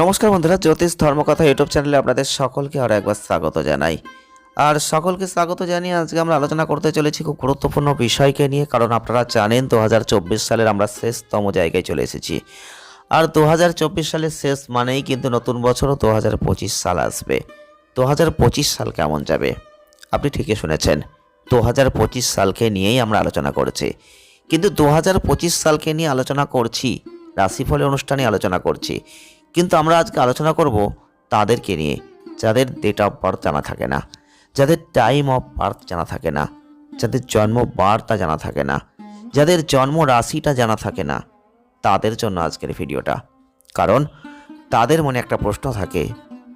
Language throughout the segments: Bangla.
নমস্কার বন্ধুরা, জ্যোতিষ ধর্মকথা ইউটিউব চ্যানেলে আপনাদের সকলকে আরও একবার স্বাগত জানাই। আর সকলকে স্বাগত জানিয়ে আজকে আমরা আলোচনা করতে চলেছি খুব গুরুত্বপূর্ণ বিষয়কে নিয়ে, কারণ আপনারা জানেন দু হাজার চব্বিশ সালের আমরা শেষতম জায়গায় চলে এসেছি। আর দু হাজার চব্বিশ সালের শেষ মানেই কিন্তু নতুন বছরও দু হাজার পঁচিশ সাল আসবে। দু হাজার পঁচিশ সাল কেমন যাবে? আপনি ঠিকই শুনেছেন, দু হাজার পঁচিশ সালকে নিয়েই আমরা আলোচনা করছি। কিন্তু দু হাজার পঁচিশ সালকে নিয়ে আলোচনা করছি, রাশিফলের অনুষ্ঠানে আলোচনা করছি। কিন্তু আমরা আজকে আলোচনা করব তাদেরকে নিয়ে, যাদের ডেট অফ বার্থ জানা থাকে না, যাদের টাইম অফ বার্থ জানা থাকে না, যাদের জন্ম বার্তা জানা থাকে না, যাদের জন্ম রাশিটা জানা থাকে না, তাদের জন্য আজকের ভিডিওটা। কারণ তাদের মনে একটা প্রশ্ন থাকে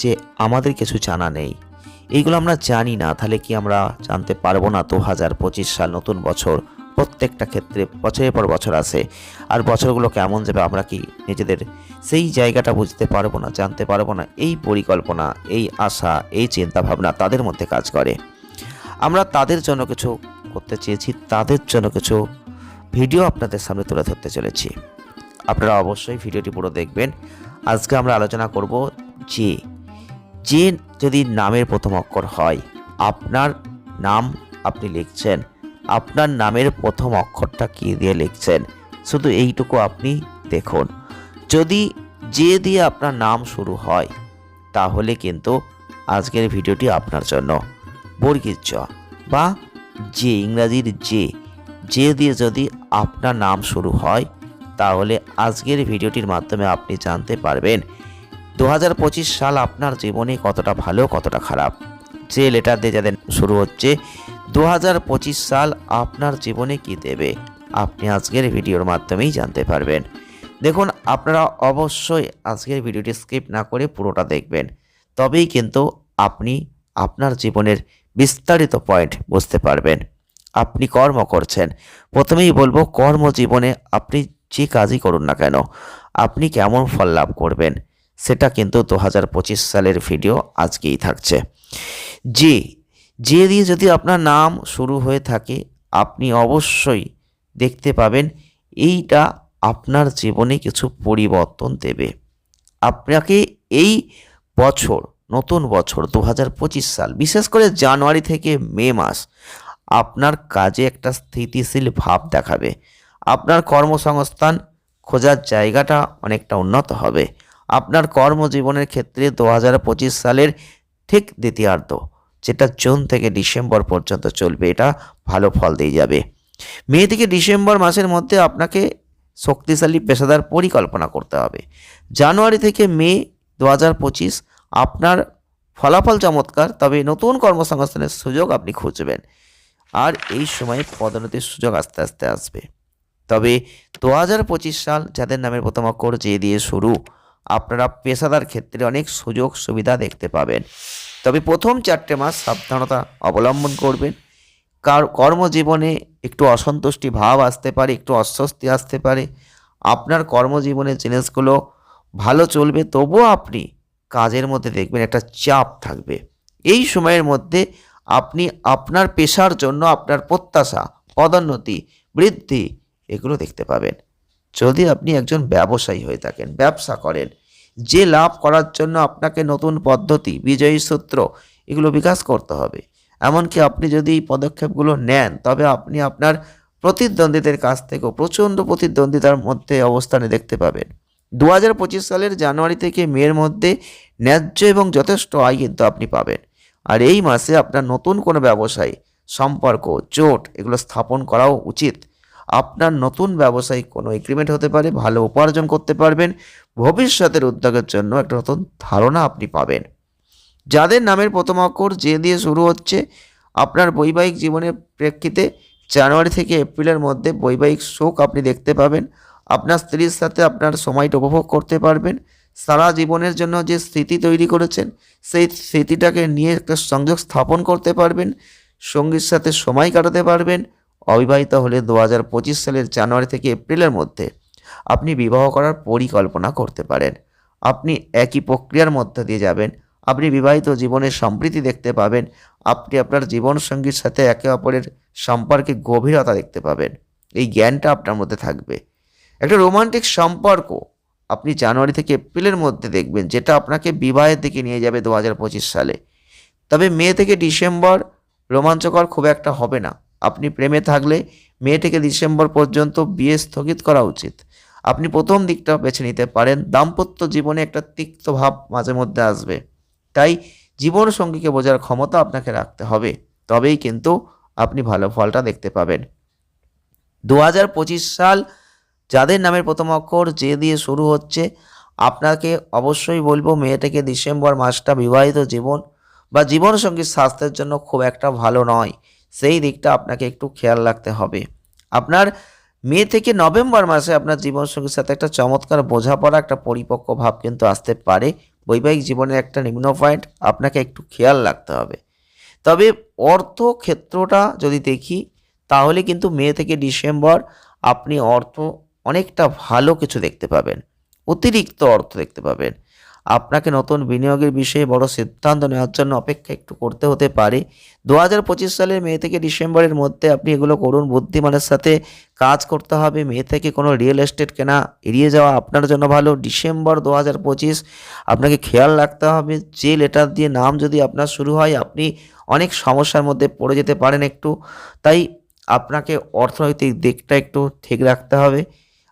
যে, আমাদের কিছু জানা নেই। এইগুলো আমরা জানি না, তাহলে কি আমরা জানতে পারব না? দু হাজার পঁচিশ সাল, নতুন বছর প্রত্যেকটা ক্ষেত্রে বছরের পর বছর আসে আর বছরগুলো কেমন যাবে আমরা কি নিজেদের সেই জায়গাটা বুঝতে পারব না, জানতে পারব না। এই পরিকল্পনা, এই আশা, এই চিন্তা ভাবনা তাদের মধ্যে কাজ করে। আমরা তাদের জন্য কিছু করতে চেয়েছি, তাদের জন্য কিছু ভিডিও আপনাদের সামনে তুলে ধরতে চলেছি। আপনারা অবশ্যই ভিডিওটি পুরো দেখবেন। আজকে আমরা আলোচনা করব যে যে যদি নামের প্রথম অক্ষর হয়, আপনার নাম আপনি লিখছেন আপনার নামের প্রথম অক্ষরটা কী দিয়ে লিখছেন? শুধু এইটুকু আপনি দেখুন। যদি যে দিয়ে আপনার নাম শুরু হয়, তাহলে কিন্তু আজকের ভিডিওটি আপনার জন্য বর্গীর বা যে ইংরাজির যে যে দিয়ে যদি আপনার নাম শুরু হয়, তাহলে আজকের ভিডিওটির মাধ্যমে আপনি জানতে পারবেন দু হাজার পঁচিশ সাল আপনার জীবনে কতটা ভালো, কতটা খারাপ। যে লেটার দিয়ে যাদের শুরু হচ্ছে দু হাজার পঁচিশ সাল আপনার জীবনে কি দেবে? আপনি আজকের ভিডিওর মাধ্যমেই জানতে পারবেন। দেখুন, আপনারা অবশ্যই আজকের ভিডিওটি স্কিপ না করে পুরোটা দেখবেন। তবেই কিন্তু আপনি আপনার জীবনের বিস্তারিত পয়েন্ট বুঝতে পারবেন। আপনি কর্ম করছেন। প্রথমেই বলব, কর্মজীবনে আপনি যে কাজই করুন না কেন, আপনি কেমন ফল লাভ করবেন, সেটা কিন্তু দু হাজার পঁচিশ সালের ভিডিও আজকেই থাকছে। যে যে দিয়ে যদি আপনার নাম শুরু হয়ে থাকে, আপনি অবশ্যই দেখতে পাবেন এইটা আপনার জীবনে কিছু পরিবর্তন দেবে। আপনাকে এই বছর, নতুন বছর দু হাজার পঁচিশ সাল, বিশেষ করে জানুয়ারি থেকে মে মাস, আপনার কাজে একটা স্থিতিশীল ভাব দেখাবে। আপনার কর্মসংস্থান খোঁজার জায়গাটা অনেকটা উন্নত হবে। আপনার কর্মজীবনের ক্ষেত্রে দু হাজার পঁচিশ সালের ঠিক দ্বিতীয়ার্ধ। যেটা জুন থেকে ডিসেম্বর পর্যন্ত চলবে, এটা ভালো ফল দিয়ে যাবে। মে থেকে ডিসেম্বর মাসের মধ্যে আপনাকে শক্তিশালী পেশাদার পরিকল্পনা করতে হবে। জানুয়ারি থেকে মে দু হাজার পঁচিশ আপনার ফলাফল চমৎকার, তবে নতুন কর্মসংস্থানের সুযোগ আপনি খুঁজবেন। আর এই সময়ে পদোন্নতির সুযোগ আস্তে আস্তে আসবে। তবে দু হাজার পঁচিশ সাল যাদের নামের প্রথম অক্ষর যে দিয়ে শুরু, আপনারা পেশাদার ক্ষেত্রে অনেক সুযোগ সুবিধা দেখতে পাবেন। তবে প্রথম চারটে মাস সাবধানতা অবলম্বন করবেন। কার কর্মজীবনে একটু অসন্তুষ্টি ভাব আসতে পারে, একটু অস্বস্তি আসতে পারে। আপনার কর্মজীবনের জিনিসগুলো ভালো চলবে, তবুও আপনি কাজের মধ্যে দেখবেন একটা চাপ থাকবে। এই সময়ের মধ্যে আপনি আপনার পেশার জন্য আপনার প্রত্যাশা, পদোন্নতি, বৃদ্ধি এগুলো দেখতে পাবেন। যদি আপনি একজন ব্যবসায়ী হয়ে থাকেন, ব্যবসা করেন যে লাভ করার জন্য আপনাকে নতুন পদ্ধতি, বিজয়ী সূত্র, এগুলো বিকাশ করতে হবে। এমনকি আপনি যদি এই পদক্ষেপগুলো নেন, তবে আপনি আপনার প্রতিদ্বন্দ্বীদের কাছ থেকেও প্রচণ্ড প্রতিদ্বন্দ্বিতার মধ্যে অবস্থানে দেখতে পাবেন। দু হাজার পঁচিশ সালের জানুয়ারি থেকে মের মধ্যে ন্যায্য এবং যথেষ্ট আয় কিন্তু আপনি পাবেন। আর এই মাসে আপনার নতুন কোনো ব্যবসায়, সম্পর্ক জোট এগুলো স্থাপন করাও উচিত। আপনার নতুন ব্যবসায়িক কোনো এগ্রিমেন্ট হতে পারে, ভালো উপার্জন করতে পারবেন, ভবিষ্যতের উদ্যোগের জন্য একটা নতুন ধারণা আপনি পাবেন। যাদের নামের প্রথম অক্ষর যে দিয়ে শুরু হচ্ছে, আপনার বৈবাহিক জীবনের প্রেক্ষিতে জানুয়ারি থেকে এপ্রিলের মধ্যে বৈবাহিক সুখ আপনি দেখতে পাবেন। আপনার স্ত্রীর সাথে আপনার সময়টা উপভোগ করতে পারবেন। সারা জীবনের জন্য যে স্মৃতি তৈরি করেছেন, সেই স্মৃতিটাকে নিয়ে একটা সংযোগ স্থাপন করতে পারবেন। সঙ্গীর সাথে সময় কাটাতে পারবেন। অবিবাহিত হলে দু হাজার পঁচিশ সালের জানুয়ারি থেকে এপ্রিলের মধ্যে আপনি বিবাহ করার পরিকল্পনা করতে পারেন। আপনি একই প্রক্রিয়ার মধ্যে দিয়ে যাবেন। আপনি বিবাহিত জীবনের সম্প্রীতি দেখতে পাবেন। আপনি আপনার জীবনসঙ্গীর সাথে একে অপরের সম্পর্কে গভীরতা দেখতে পাবেন। এই জ্ঞানটা আপনার মধ্যে থাকবে। একটা রোমান্টিক সম্পর্ক আপনি জানুয়ারি থেকে এপ্রিলের মধ্যে দেখবেন, যেটা আপনাকে বিবাহের দিকে নিয়ে যাবে দু হাজার পঁচিশ সালে। তবে মে থেকে ডিসেম্বর রোমাঞ্চকর খুব একটা হবে না। আপনি প্রেমে থাকলে মে থেকে ডিসেম্বর পর্যন্ত বিয়ে স্থগিত করা উচিত। আপনি প্রথম দিকটা বেছে নিতে পারেন। দাম্পত্য জীবনে একটা তিক্ত ভাব মাঝে মধ্যে আসবে। তাই জীবন সঙ্গীকে বোঝার ক্ষমতা আপনাকে রাখতে হবে। তবেই কিন্তু আপনি ভালো ফলটা দেখতে পাবেন। দু হাজার পঁচিশ সাল যাদের নামের প্রথম অক্ষর যে দিয়ে শুরু হচ্ছে, আপনাকে অবশ্যই বলব মে থেকে ডিসেম্বর মাসটা বিবাহিত জীবন বা জীবন জীবনসঙ্গীর স্বাস্থ্যের জন্য খুব একটা ভালো নয়। সেই দিকটা আপনাকে একটু খেয়াল রাখতে হবে। আপনার মে থেকে নভেম্বর মাসে আপনার জীবনসঙ্গীর সাথে একটা চমৎকার বোঝাপড়া, একটা পরিপক্ক ভাব কিন্তু আসতে পারে। বৈবাহিক জীবনের একটা নিম্ন পয়েন্ট, আপনাকে একটু খেয়াল রাখতে হবে। তবে অর্থ ক্ষেত্রটা যদি দেখি, তাহলে কিন্তু মে থেকে ডিসেম্বর আপনি অর্থ অনেকটা ভালো কিছু দেখতে পাবেন। অতিরিক্ত অর্থ দেখতে পাবেন। আপনাকে নতুন বিনিয়োগের বিষয়ে বড় সিদ্ধান্ত নেওয়ার জন্য অপেক্ষা একটু করতে হতে পারে। দু হাজার পঁচিশ সালের মে থেকে ডিসেম্বরের মধ্যে আপনি এগুলো করুন। বুদ্ধিমানের সাথে কাজ করতে হবে। মে থেকে কোনো রিয়েল এস্টেট কেনা এড়িয়ে যাওয়া আপনার জন্য ভালো। ডিসেম্বর দু হাজার পঁচিশ আপনাকে খেয়াল রাখতে হবে। যে লেটার দিয়ে নাম যদি আপনার শুরু হয়, আপনি অনেক সমস্যার মধ্যে পড়ে যেতে পারেন একটু। তাই আপনাকে অর্থনৈতিক দিকটা একটু ঠিক রাখতে হবে।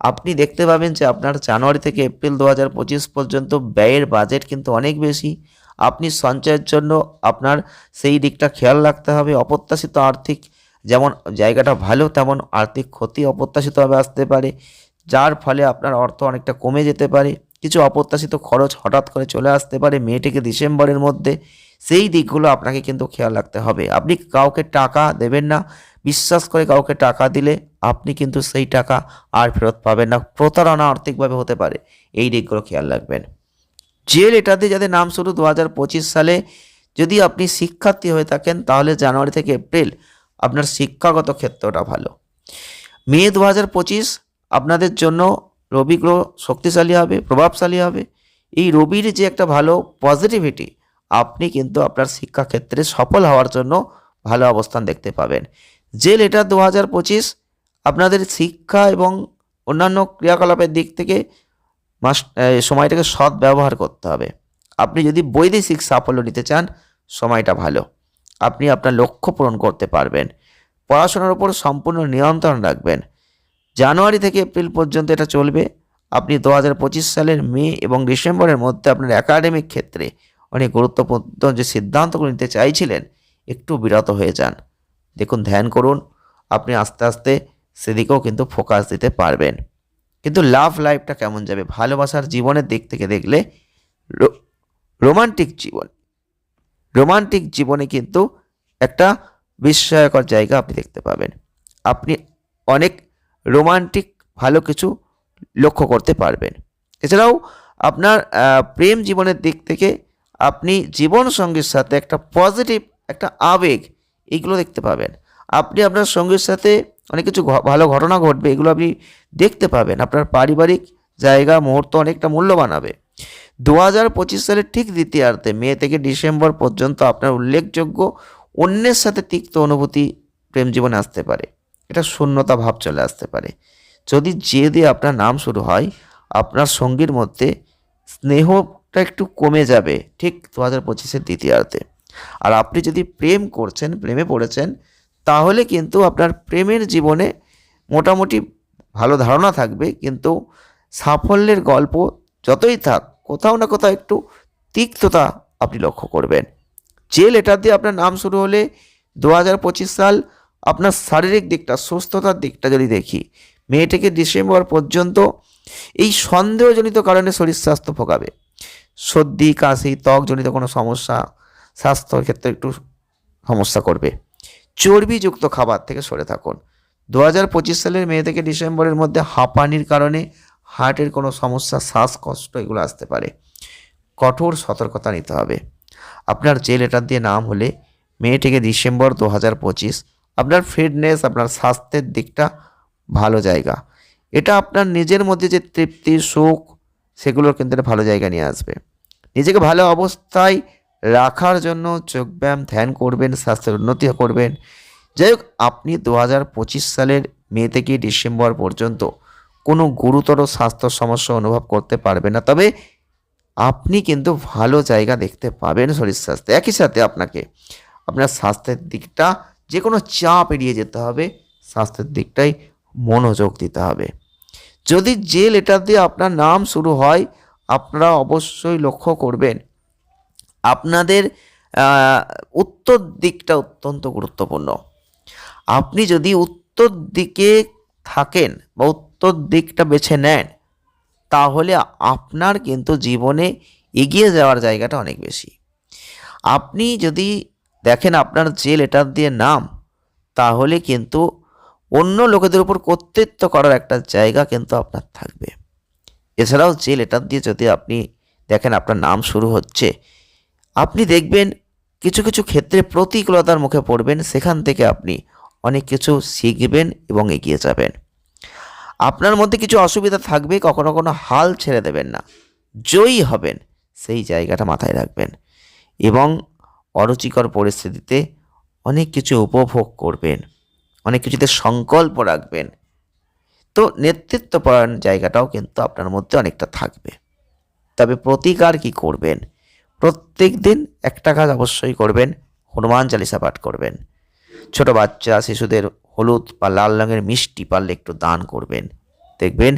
আপনি দেখতে পাবেন যে আপনার জানুয়ারি থেকে এপ্রিল দু হাজার পঁচিশ পর্যন্ত ব্যয়ের বাজেট কিন্তু অনেক বেশি। আপনি সঞ্চয়ের জন্য আপনার সেই দিকটা খেয়াল রাখতে হবে। অপ্রত্যাশিত আর্থিক যেমন জায়গাটা ভালো, তেমন আর্থিক ক্ষতি অপ্রত্যাশিতভাবে আসতে পারে, যার ফলে আপনার অর্থ অনেকটা কমে যেতে পারে। কিছু অপ্রত্যাশিত খরচ হঠাৎ করে চলে আসতে পারে মে থেকে ডিসেম্বরের মধ্যে। সেই দিকগুলো আপনাকে কিন্তু খেয়াল রাখতে হবে। আপনি কাউকে টাকা দেবেন না বিশ্বাস করে কাউকে টাকা দিলে আপনি কিন্তু সেই টাকা আর ফেরত পাবেন না। প্রতারণা আর্থিকভাবে হতে পারে। এই দিকগুলো খেয়াল রাখবেন। যে দিয়ে যাদের নাম শুরু দু হাজার পঁচিশ সালে যদি আপনি শিক্ষার্থী হয়ে থাকেন, তাহলে জানুয়ারি থেকে এপ্রিল আপনার শিক্ষাগত ক্ষেত্রটা ভালো। মে দু হাজার পঁচিশ আপনাদের জন্য রবি গ্রহ শক্তিশালী হবে, প্রভাবশালী হবে। এই রবির যে একটা ভালো পজিটিভিটি আপনি কিন্তু আপনার শিক্ষাক্ষেত্রে সফল হওয়ার জন্য ভালো অবস্থান দেখতে পাবেন। যে লেটার দু হাজার পঁচিশ আপনাদের শিক্ষা এবং অন্যান্য ক্রিয়াকলাপের দিক থেকে মাস সময়টাকে সৎ ব্যবহার করতে হবে। আপনি যদি বৈদেশিক সাফল্য নিতে চান, সময়টা ভালো। আপনি আপনার লক্ষ্য পূরণ করতে পারবেন। পড়াশোনার উপর সম্পূর্ণ নিয়ন্ত্রণ রাখবেন। জানুয়ারি থেকে এপ্রিল পর্যন্ত এটা চলবে। আপনি দু হাজার পঁচিশ সালের মে এবং ডিসেম্বরের মধ্যে আপনার একাডেমিক ক্ষেত্রে অনেক গুরুত্বপূর্ণ যে সিদ্ধান্তগুলো নিতে চাইছিলেন, একটু বিরত হয়ে যান। দেখুন, ধ্যান করুন, আপনি আস্তে আস্তে সেদিকেও কিন্তু ফোকাস দিতে পারবেন। কিন্তু লাভ লাইফটা কেমন যাবে? ভালোবাসার জীবনের দিক থেকে দেখলে রোমান্টিক জীবন। রোমান্টিক জীবনে কিন্তু একটা বিস্ময়কর জায়গা আপনি দেখতে পাবেন। আপনি অনেক রোমান্টিক ভালো কিছু লক্ষ্য করতে পারবেন। এছাড়াও আপনার প্রেম জীবনের দিক থেকে আপনি জীবন সঙ্গীর সাথে একটা পজিটিভ একটা আবেগ এইগুলো দেখতে পাবেন। আপনি আপনার সঙ্গীর সাথে অনেক কিছু ভালো ঘটনা ঘটবে, এগুলো আপনি দেখতে পাবেন। আপনার পারিবারিক জায়গা, মুহূর্ত অনেকটা মূল্যবান হবে। দু হাজার পঁচিশ সালের ঠিক দ্বিতীয়ার্ধে, মে থেকে ডিসেম্বর পর্যন্ত আপনার উল্লেখযোগ্য অন্যের সাথে তিক্ত অনুভূতি প্রেম জীবনে আসতে পারে। এটা শূন্যতা ভাব চলে আসতে পারে। যদি যে দিয়ে আপনার নাম শুরু হয়, আপনার সঙ্গীর মধ্যে স্নেহটা একটু কমে যাবে ঠিক দু হাজার পঁচিশের দ্বিতীয়ার্ধে। আর আপনি যদি প্রেম করছেন, প্রেমে পড়েছেন, তাহলে কিন্তু আপনার প্রেমের জীবনে মোটামুটি ভালো ধারণা থাকবে, কিন্তু সাফল্যের গল্প যতই থাক, কোথাও না কোথাও একটু তিক্ততা আপনি লক্ষ্য করবেন। যে লেটার দিয়ে আপনার নাম শুরু হলে দু হাজার পঁচিশ সাল আপনার শারীরিক দিকটা, সুস্থতার দিকটা যদি দেখি মে থেকে ডিসেম্বর পর্যন্ত এই সন্দেহজনিত কারণে শরীর স্বাস্থ্য ভোগাবে। সর্দি, কাশি, ত্বকজনিত কোনো সমস্যা স্বাস্থ্যের ক্ষেত্রে একটু সমস্যা করবে। চর্বিযুক্ত খাবার থেকে সরে থাকুন। দু হাজার পঁচিশ সালের মে থেকে ডিসেম্বরের মধ্যে হাঁপানির কারণে হার্টের কোনো সমস্যা, শ্বাসকষ্ট এগুলো আসতে পারে। কঠোর সতর্কতা নিতে হবে। আপনার যে লেটার দিয়ে নাম হলে মে থেকে ডিসেম্বর দু হাজার পঁচিশ আপনার ফিটনেস, আপনার স্বাস্থ্যের দিকটা ভালো জায়গা। এটা আপনার নিজের মধ্যে যে তৃপ্তি, সুখ, সেগুলোর কিন্তু ভালো জায়গা নিয়ে আসবে। নিজেকে ভালো অবস্থায় রাখার জন্য যোগব্যায়াম ধ্যান করবেন, স্বাস্থ্যের উন্নতি করবেন। যাই হোক, আপনি দু হাজার পঁচিশ সালের মে থেকে ডিসেম্বর পর্যন্ত কোনো গুরুতর স্বাস্থ্য সমস্যা অনুভব করতে পারবেন না। তবে আপনি কিন্তু ভালো জায়গা দেখতে পাবেন শরীর স্বাস্থ্যে। একই সাথে আপনাকে আপনার স্বাস্থ্যের দিকটা যে কোনো চাপ এড়িয়ে যেতে হবে, স্বাস্থ্যের দিকটাই মনোযোগ দিতে হবে। যদি যে লেটার দিয়ে আপনার নাম শুরু হয়, আপনারা অবশ্যই লক্ষ্য করবেন আপনাদের উত্তর দিকটা অত্যন্ত গুরুত্বপূর্ণ। আপনি যদি উত্তর দিকে থাকেন বা উত্তর দিকটা বেছে নেন, তাহলে আপনার কিন্তু জীবনে এগিয়ে যাওয়ার জায়গাটা অনেক বেশি। আপনি যদি দেখেন আপনার যে লেটার দিয়ে নাম, তাহলে কিন্তু অন্য লোকেদের উপর কর্তৃত্ব করার একটা জায়গা কিন্তু আপনার থাকবে। এছাড়াও যে লেটার দিয়ে যদি আপনি দেখেন আপনার নাম শুরু হচ্ছে আপনি দেখবেন কিছু কিছু ক্ষেত্রে প্রতিকূলতার মুখে পড়বেন, সেখান থেকে আপনি অনেক কিছু শিখবেন এবং এগিয়ে যাবেন। আপনার মধ্যে কিছু অসুবিধা থাকবে, কখনো কখনো হাল ছেড়ে দেবেন না। জয়ী হবেন, সেই জায়গাটা মাথায় রাখবেন এবং অরুচিকর পরিস্থিতিতে অনেক কিছু উপভোগ করবেন, অনেক কিছুতে সংকল্প রাখবেন। তো নেতৃত্বপরায়ণ জায়গাটাও কিন্তু আপনার মধ্যে অনেকটা থাকবে। তবে প্রতিকার কি করবেন? প্রত্যেক দিন একটা কাজ অবশ্যই করবেন, হনুমান চালিসা পাঠ করবেন। ছোট বাচ্চা, শিশুদের হলুদ বা লাল রঙের মিষ্টি পারলে একটু দান করবেন। দেখবেন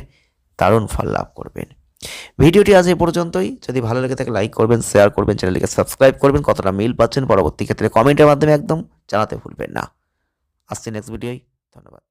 দারুণ ফল লাভ করবেন। ভিডিওটি আজ এই পর্যন্তই। যদি ভালো লেগে থাকে লাইক করবেন শেয়ার করবেন, চ্যানেলটিকে সাবস্ক্রাইব করবেন। কতটা মিল পাচ্ছেন, পরবর্তী ক্ষেত্রে কমেন্টের মাধ্যমে একদম জানাতে ভুলবেন না। আসছি নেক্সট ভিডিওই ধন্যবাদ।